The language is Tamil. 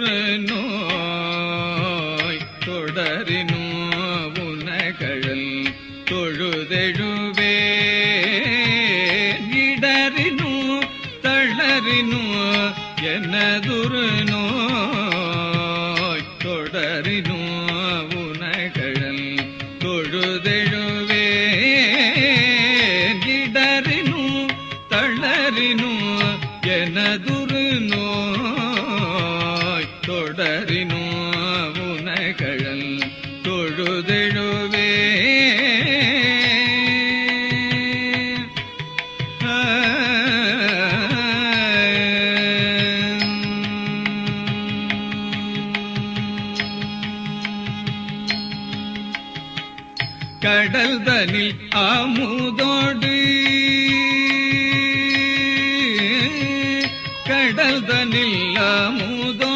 எனதுரு நோய் தொடரினோ உனகழல் தொழுதெழுவே. இடறினோ தளரினோ எனதுரு நோய் தொடரினோ உனகழல் தொழுதெழுவே. இடறினோ தளரினோ எனதுரு நோய் தொடரினோ உனகழல் தொழுதெழுவே கடல் தனில் அமுதோடு கடல் தனில் அமுதோ